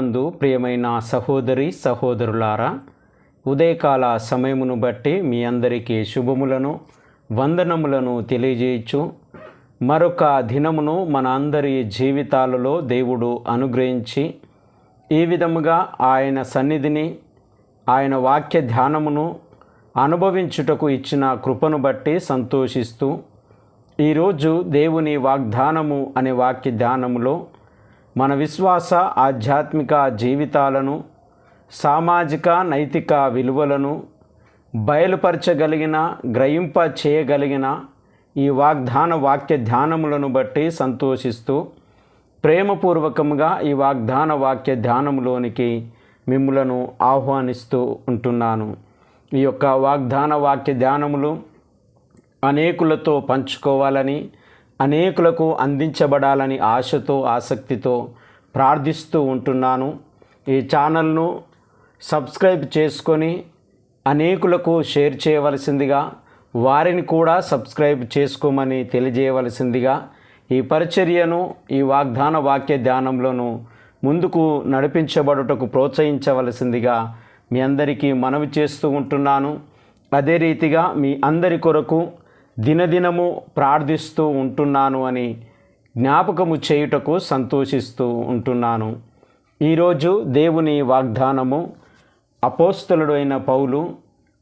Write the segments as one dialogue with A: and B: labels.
A: ప్రభునందు ప్రియమైన సహోదరి సహోదరులారా ఉదయకాల సమయమును బట్టి మీ అందరికీ శుభములను వందనములను తెలియజేయచ్చు. మరొక దినమును మన అందరి జీవితాలలో దేవుడు అనుగ్రహించి ఈ విధముగా ఆయన సన్నిధిని ఆయన వాక్య ధ్యానమును అనుభవించుటకు ఇచ్చిన కృపను బట్టి సంతోషిస్తూ ఈరోజు దేవుని వాగ్దానము అనే వాక్య ధ్యానములో మన విశ్వాస ఆధ్యాత్మిక జీవితాలను సామాజిక నైతిక విలువలను బయలుపరచగలిగిన గ్రహింప చేయగలిగిన ఈ వాగ్దాన వాక్య ధ్యానములను బట్టి సంతోషిస్తూ ప్రేమపూర్వకంగా ఈ వాగ్దాన వాక్య ధ్యానములోనికి మిమ్ములను ఆహ్వానిస్తూ ఉంటున్నాను. ఈ యొక్క వాగ్దాన వాక్య ధ్యానములు అనేకులతో పంచుకోవాలని అనేకులకు అందించబడాలని ఆశతో ఆసక్తితో ప్రార్థిస్తూ ఉంటున్నాను. ఈ ఛానల్ను సబ్స్క్రైబ్ చేసుకొని అనేకులకు షేర్ చేయవలసిందిగా వారిని కూడా సబ్స్క్రైబ్ చేసుకోమని తెలియజేయవలసిందిగా ఈ పరిచర్యను ఈ వాగ్దాన వాక్య ధ్యానంలోను ముందుకు నడిపించబడుటకు ప్రోత్సహించవలసిందిగా మీ అందరికీ మనవి చేస్తూ ఉంటున్నాను. అదే రీతిగా మీ అందరి కొరకు దినదినము ప్రార్థిస్తూ ఉంటున్నాను అని జ్ఞాపకము చేయుటకు సంతోషిస్తూ ఉంటున్నాను. ఈరోజు దేవుని వాగ్దానము అపోస్తలుడైన పౌలు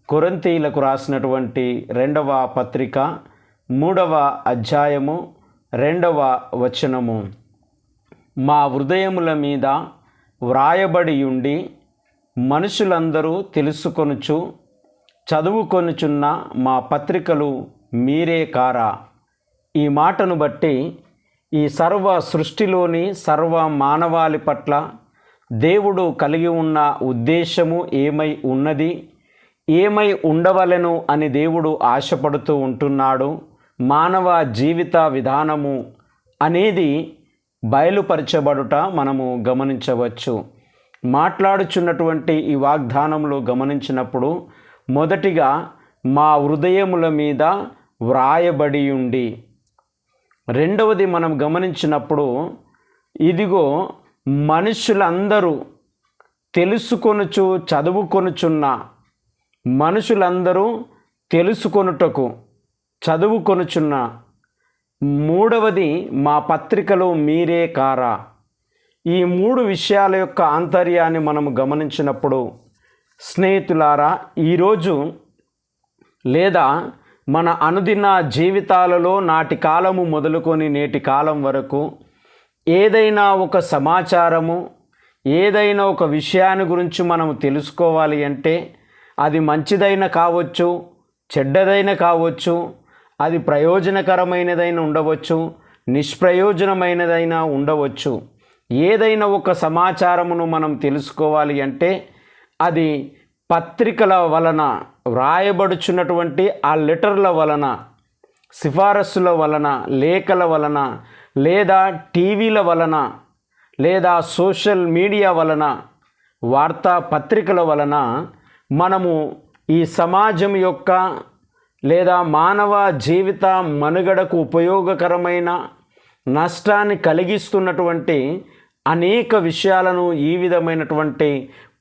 A: కొరంతీలకు రాసినటువంటి రెండవ పత్రిక మూడవ అధ్యాయము రెండవ వచనము. మా హృదయముల మీద వ్రాయబడి ఉండి మనుషులందరూ తెలుసుకొనుచు చదువుకొనుచున్న మా పత్రికలు మీరే కారా? ఈ మాటను బట్టి ఈ సర్వ సృష్టిలోని సర్వ మానవాళి పట్ల దేవుడు కలిగి ఉన్న ఉద్దేశము ఏమై ఉన్నది? ఏమై ఉండవలెను అని దేవుడు ఆశపడుతూ ఉంటున్నాడు. మానవ జీవిత విధానము అనేది బయలుపరచబడుట మనము గమనించవచ్చు. మాట్లాడుచున్నటువంటి ఈ వాగ్దానంలో గమనించినప్పుడు మొదటిగా మా హృదయముల మీద వ్రాయబడి ఉండి రెండవది మనం గమనించినప్పుడు ఇదిగో మనుషులందరూ తెలుసుకొనుచు చదువుకొనుచున్న మనుషులందరూ తెలుసుకొనుటకు చదువుకొనుచున్న. మూడవది మా పత్రికలో మీరే కారా. ఈ మూడు విషయాల యొక్క ఆంతర్యాన్ని మనం గమనించినప్పుడు స్నేహితులారా ఈరోజు లేదా మన అనుదిన జీవితాలలో నాటి కాలము మొదలుకొని నేటి కాలం వరకు ఏదైనా ఒక సమాచారము ఏదైనా ఒక విషయాన్ని గురించి మనం తెలుసుకోవాలి అంటే అది మంచిదైన కావచ్చు చెడ్డదైన కావచ్చు అది ప్రయోజనకరమైనదైన ఉండవచ్చు నిష్ప్రయోజనమైనదైనా ఉండవచ్చు. ఏదైనా ఒక సమాచారమును మనం తెలుసుకోవాలి అంటే అది పత్రికల వలన వ్రాయబడుచున్నటువంటి ఆ లెటర్ల వలన సిఫారసుల వలన లేఖల వలన లేదా టీవీల వలన లేదా సోషల్ మీడియా వలన వార్తా పత్రికల వలన మనము ఈ సమాజం యొక్క లేదా మానవ జీవిత మనుగడకు ఉపయోగకరమైన నష్టాన్ని కలిగిస్తున్నటువంటి అనేక విషయాలను ఈ విధమైనటువంటి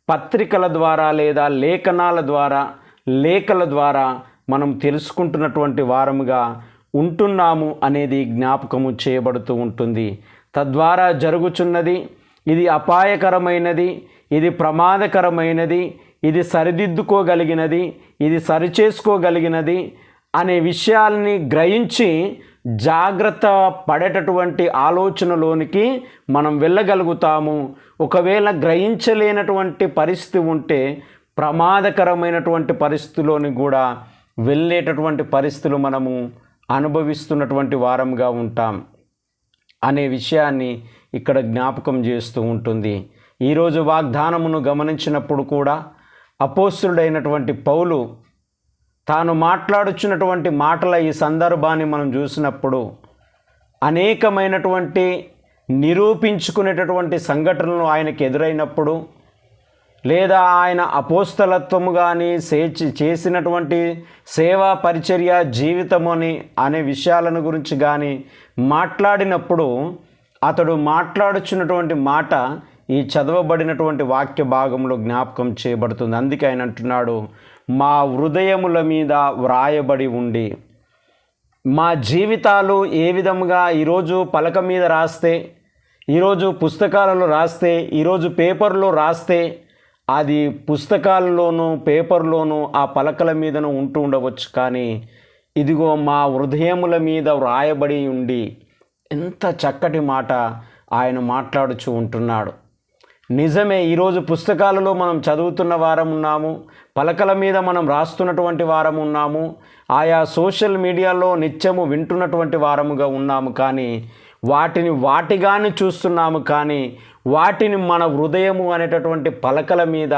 A: పత్రికల ద్వారా లేదా లేఖనాల ద్వారా లేఖల ద్వారా మనం తెలుసుకుంటున్నటువంటి వారముగా ఉంటున్నాము అనేది జ్ఞాపకము చేయబడుతూ ఉంటుంది. తద్వారా జరుగుచున్నది ఇది అపాయకరమైనది ఇది ప్రమాదకరమైనది ఇది సరిదిద్దుకోగలిగినది ఇది సరిచేసుకోగలిగినది అనే విషయాల్ని గ్రహించి జాగ్రత్త పడేటటువంటి ఆలోచనలోనికి మనం వెళ్ళగలుగుతాము. ఒకవేళ గ్రహించలేనటువంటి పరిస్థితి ఉంటే ప్రమాదకరమైనటువంటి పరిస్థితిలోని కూడా వెళ్ళేటటువంటి పరిస్థితులు మనము అనుభవిస్తున్నటువంటి వారంగా ఉంటాం అనే విషయాన్ని ఇక్కడ జ్ఞాపకం చేస్తూ ఉంటుంది. ఈరోజు వాగ్దానమును గమనించినప్పుడు కూడా అపోస్తుడైనటువంటి పౌలు తాను మాట్లాడుచున్నటువంటి మాటల ఈ సందర్భాన్ని మనం చూసినప్పుడు అనేకమైనటువంటి నిరూపించుకునేటటువంటి సంఘటనలు ఆయనకు ఎదురైనప్పుడు లేదా ఆయన అపోస్తలత్వము కానీ సేచి చేసినటువంటి సేవా పరిచర్య జీవితమని అనే విషయాలను గురించి కానీ మాట్లాడినప్పుడు అతడు మాట్లాడుచున్నటువంటి మాట ఈ చదవబడినటువంటి వాక్య భాగంలో జ్ఞాపకం చేయబడుతుంది. అందుకే ఆయన అంటున్నాడు మా హృదయముల మీద వ్రాయబడి ఉండి మా జీవితాలు ఏ విధముగా ఈరోజు పలక మీద రాస్తే ఈరోజు పుస్తకాలలో రాస్తే ఈరోజు పేపర్లో రాస్తే అది పుస్తకాల్లోనూ పేపర్లోనూ ఆ పలకల మీదను ఉంటూ ఉండవచ్చు. కానీ ఇదిగో మా హృదయముల మీద వ్రాయబడి ఉండి ఎంత చక్కటి మాట ఆయన మాట్లాడుచూ ఉంటున్నాడు. నిజమే ఈరోజు పుస్తకాలలో మనం చదువుతున్న వారం ఉన్నాము పలకల మీద మనం రాస్తున్నటువంటి వారం ఉన్నాము ఆయా సోషల్ మీడియాలో నిత్యము వింటున్నటువంటి వారముగా ఉన్నాము. కానీ వాటిని వాటిగానే చూస్తున్నాము. కానీ వాటిని మన హృదయము అనేటటువంటి పలకల మీద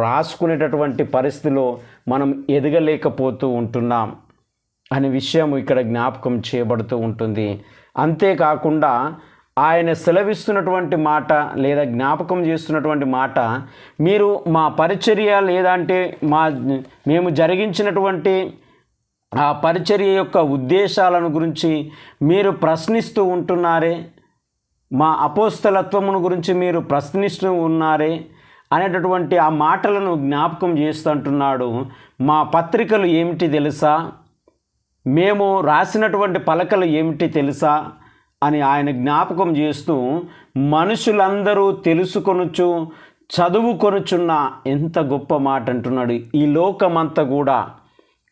A: రాసుకునేటటువంటి పరిస్థితిలో మనం ఎదగలేకపోతూ ఉంటున్నాం అనే విషయం ఇక్కడ జ్ఞాపకం చేయబడుతూ ఉంటుంది. అంతేకాకుండా ఆయన సెలవిస్తున్నటువంటి మాట లేదా జ్ఞాపకం చేస్తున్నటువంటి మాట మీరు మా పరిచర్య లేదంటే మా మేము జరిగించినటువంటి ఆ పరిచర్య యొక్క ఉద్దేశాలను గురించి మీరు ప్రశ్నిస్తూ ఉంటున్నారే? మా అపోస్తలత్వమును గురించి మీరు ప్రశ్నిస్తూ ఉన్నారే అనేటటువంటి ఆ మాటలను జ్ఞాపకం చేస్తుంటున్నాడు. మా పత్రికలు ఏమిటి తెలుసా? మేము రాసినటువంటి పలకలు ఏమిటి తెలుసా? అని ఆయన జ్ఞాపకం చేస్తూ మనుషులందరూ తెలుసుకొనుచు చదువుకొనుచున్న ఎంత గొప్ప మాట అంటున్నాడు. ఈ లోకమంతా కూడా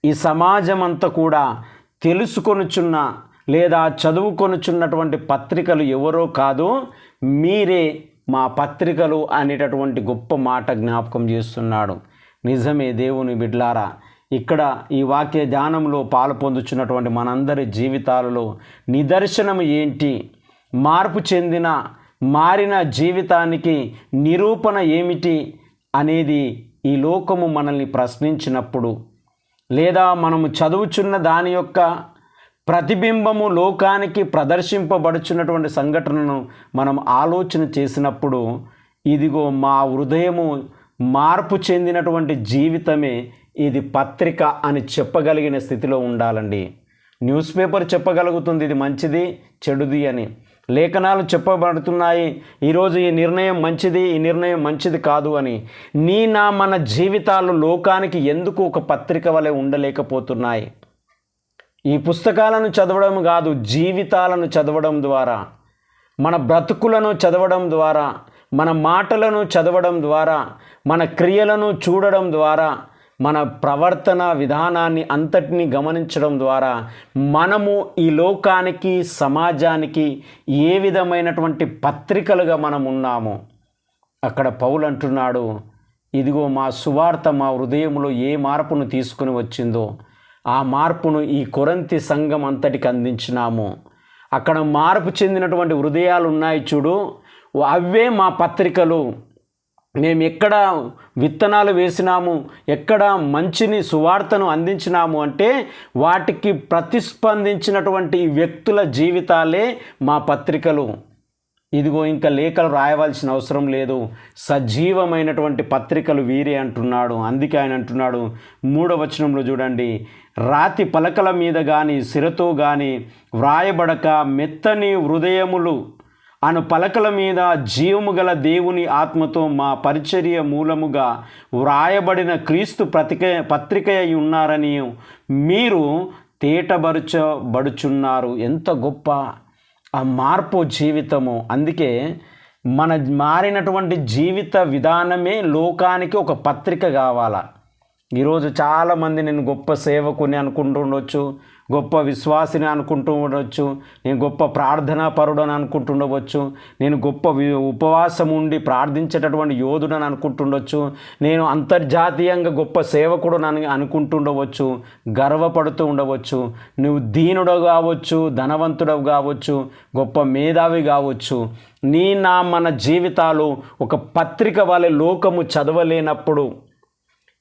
A: ఈ సమాజం అంతా కూడా తెలుసుకొనుచున్న లేదా చదువుకొనుచున్నటువంటి పత్రికలు ఎవరో కాదు మీరే మా పత్రికలు అనేటటువంటి గొప్ప మాట జ్ఞాపకం చేస్తున్నాడు. నిజమే దేవుని బిడ్లారా ఇక్కడ ఈ వాక్య ధ్యానంలో పాలు పొందుచున్నటువంటి మనందరి జీవితాలలో నిదర్శనం ఏంటి? మార్పు చెందిన మారిన జీవితానికి నిరూపణ ఏమిటి అనేది ఈ లోకము మనల్ని ప్రశ్నించినప్పుడు లేదా మనము చదువుచున్న దాని యొక్క ప్రతిబింబము లోకానికి ప్రదర్శింపబడుచున్నటువంటి సంఘటనను మనం ఆలోచన చేసినప్పుడు ఇదిగో మా హృదయము మార్పు చెందినటువంటి జీవితమే ఇది పత్రిక అని చెప్పగలిగిన స్థితిలో ఉండాలండి. న్యూస్ పేపర్ చెప్పగలుగుతుంది ఇది మంచిది చెడుది అని. లేఖనాలు చెప్పబడుతున్నాయి ఈరోజు ఈ నిర్ణయం మంచిది ఈ నిర్ణయం మంచిది కాదు అని. నీ నా మన జీవితాలు లోకానికి ఎందుకు ఒక పత్రిక వలె ఉండలేకపోతున్నాయి? ఈ పుస్తకాలను చదవడం కాదు జీవితాలను చదవడం ద్వారా మన బ్రతుకులను చదవడం ద్వారా మన మాటలను చదవడం ద్వారా మన క్రియలను చూడడం ద్వారా మన ప్రవర్తన విధానాన్ని అంతటిని గమనించడం ద్వారా మనము ఈ లోకానికి సమాజానికి ఏ విధమైనటువంటి పత్రికలుగా మనం ఉన్నాము అక్కడ పౌలు అంటున్నాడు ఇదిగో మా సువార్త మా హృదయంలో ఏ మార్పును తీసుకుని వచ్చిందో ఆ మార్పును ఈ కొరంతి సంఘం అంతటికి అందించినాము. అక్కడ మార్పు చెందినటువంటి హృదయాలు ఉన్నాయి చూడు. అవే మా పత్రికలు. మేము ఎక్కడ విత్తనాలు వేసినాము ఎక్కడ మంచిని సువార్తను అందించినాము అంటే వాటికి ప్రతిస్పందించినటువంటి వ్యక్తుల జీవితాలే మా పత్రికలు. ఇదిగో ఇంకా లేఖలు రాయవలసిన అవసరం లేదు. సజీవమైనటువంటి పత్రికలు వీరే అంటున్నాడు. అందుకే ఆయన అంటున్నాడు. మూడవ వచనంలో చూడండి. రాతి పలకల మీద కానీ సిరతో కానీ వ్రాయబడక మెత్తని హృదయములు అను పలకల మీద జీవము గల దేవుని ఆత్మతో మా పరిచర్య మూలముగా వ్రాయబడిన క్రీస్తు ప్రతిక పత్రిక అయి ఉన్నారని మీరు తేటబరచబడుచున్నారు. ఎంత గొప్ప ఆ మార్పు జీవితము. అందుకే మన మారినటువంటి జీవిత విధానమే లోకానికి ఒక పత్రిక కావాలా. ఈరోజు చాలామంది నేను గొప్ప సేవకుని అనుకుంటుండొచ్చు గొప్ప విశ్వాసిని అనుకుంటూ ఉండవచ్చు నేను గొప్ప ప్రార్థనా పరుడని అనుకుంటుండవచ్చు నేను గొప్ప ఉపవాసం ఉండి ప్రార్థించేటటువంటి యోధుడని అనుకుంటుండొచ్చు నేను అంతర్జాతీయంగా గొప్ప సేవకుడు అని అనుకుంటుండవచ్చు గర్వపడుతూ ఉండవచ్చు నువ్వు దీనుడు కావచ్చు ధనవంతుడవు కావచ్చు గొప్ప మేధావి కావచ్చు. నీ నా మన జీవితాలు ఒక పత్రిక వలె లోకము చదవలేనప్పుడు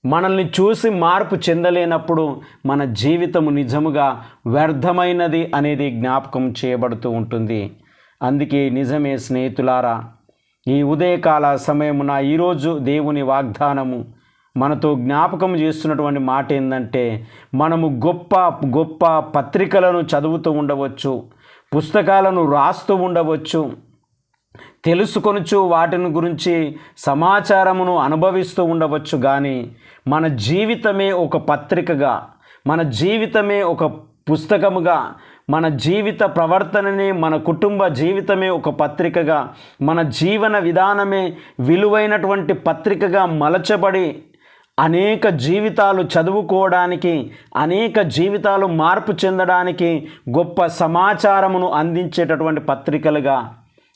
A: మనల్ని చూసి మార్పు చెందలేనప్పుడు మన జీవితము నిజముగా వ్యర్థమైనది అనేది జ్ఞాపకం చేయబడుతూ ఉంటుంది. అందుకే నిజమే స్నేహితులారా ఈ ఉదయకాల సమయమున ఈరోజు దేవుని వాగ్దానము మనతో జ్ఞాపకం చేస్తున్నటువంటి మాట ఏంటంటే మనము గొప్ప గొప్ప పత్రికలను చదువుతూ ఉండవచ్చు పుస్తకాలను రాస్తూ ఉండవచ్చు తెలుసుకొనుచు వాటిని గురించి సమాచారమును అనుభవిస్తూ ఉండవచ్చు కానీ మన జీవితమే ఒక పత్రికగా మన జీవితమే ఒక పుస్తకముగా మన జీవిత ప్రవర్తనని మన కుటుంబ జీవితమే ఒక పత్రికగా మన జీవన విధానమే విలువైనటువంటి పత్రికగా మలచబడి అనేక జీవితాలు చదువుకోవడానికి అనేక జీవితాలు మార్పు చెందడానికి గొప్ప సమాచారమును అందించేటటువంటి పత్రికలుగా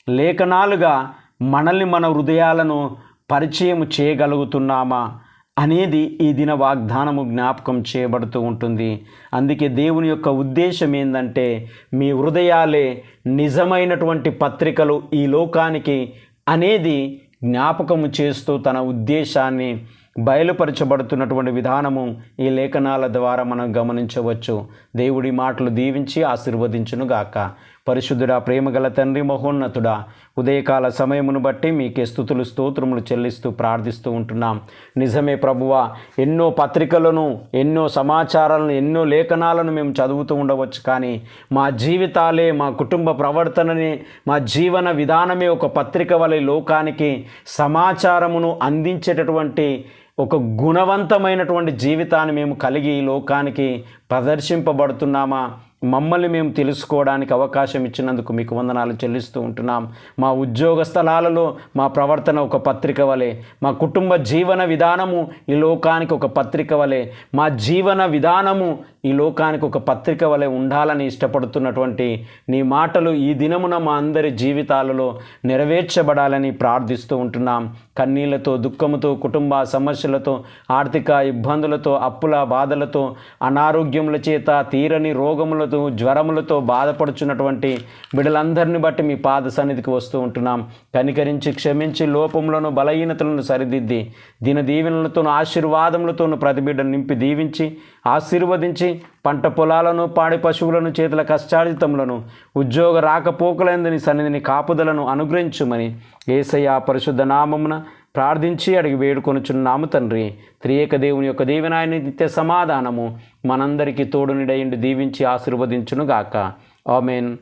A: లేఖనాలుగా మనల్ని మన హృదయాలను పరిచయం చేయగలుగుతున్నామా అనేది ఈ దిన వాగ్దానము జ్ఞాపకం చేయబడుతూ ఉంటుంది. అందుకే దేవుని యొక్క ఉద్దేశం ఏంటంటే మీ హృదయాలే నిజమైనటువంటి పత్రికలు ఈ లోకానికి అనేది జ్ఞాపకము చేస్తూ తన ఉద్దేశాన్ని బయలుపరచబడుతున్నటువంటి విధానము ఈ లేఖనాల ద్వారా మనం గమనించవచ్చు. దేవుడి మాటలు దీవించి ఆశీర్వదించునుగాక. పరిశుద్ధుడా ప్రేమగల తండ్రి మహోన్నతుడా ఉదయకాల సమయమును బట్టి మీకే స్థుతులు స్తోత్రములు చెల్లిస్తూ ప్రార్థిస్తూ ఉంటున్నాం. నిజమే ప్రభువ ఎన్నో పత్రికలను ఎన్నో సమాచారాలను ఎన్నో లేఖనాలను మేము చదువుతూ ఉండవచ్చు కానీ మా జీవితాలే మా కుటుంబ ప్రవర్తననే మా జీవన విధానమే ఒక పత్రిక వలె లోకానికి సమాచారమును అందించేటటువంటి ఒక గుణవంతమైనటువంటి జీవితాన్ని మేము కలిగి లోకానికి ప్రదర్శింపబడుతున్నామా? మమ్మల్ని మేము తెలుసుకోవడానికి అవకాశం ఇచ్చినందుకు మీకు వందనాలు చెల్లిస్తూ ఉంటున్నాం. మా ఉద్యోగ స్థలాలలో మా ప్రవర్తన ఒక పత్రిక వలె మా కుటుంబ జీవన విధానము ఈ లోకానికి ఒక పత్రిక వలె మా జీవన విధానము ఈ లోకానికి ఒక పత్రిక వలె ఉండాలని ఇష్టపడుతున్నటువంటి నీ మాటలు ఈ దినమున మా అందరి జీవితాలలో నెరవేర్చబడాలని ప్రార్థిస్తూ ఉంటున్నాం. కన్నీళ్ళతో దుఃఖముతో కుటుంబ సమస్యలతో ఆర్థిక ఇబ్బందులతో అప్పుల బాధలతో అనారోగ్యముల చేత తీరని రోగములతో జ్వరములతో బాధపడుచున్నటువంటి బిడ్డలందరిని బట్టి మీ పాద సన్నిధికి వస్తూ ఉంటున్నాం. కనికరించి క్షమించి లోపములను బలహీనతలను సరిదిద్ది దిన దీవెనలతోనూ ఆశీర్వాదములతోనూ ప్రతి బిడ్డను నింపి దీవించి ఆశీర్వదించి పంట పొలాలను పాడి పశువులను చేతుల కష్టార్జితములను ఉద్యోగ రాకపోకలందని సన్నిధిని కాపుదలను అనుగ్రహించుమని ఏసయ్య పరిశుద్ధ నామమున ప్రార్థించి అడిగి వేడుకొనుచున్నాము తండ్రి. త్రియేక దేవుని యొక్క దీవెనాయని నిత్య సమాధానము మనందరికీ తోడునిడయుండి దీవించి ఆశీర్వదించునుగాక. ఆమెన్.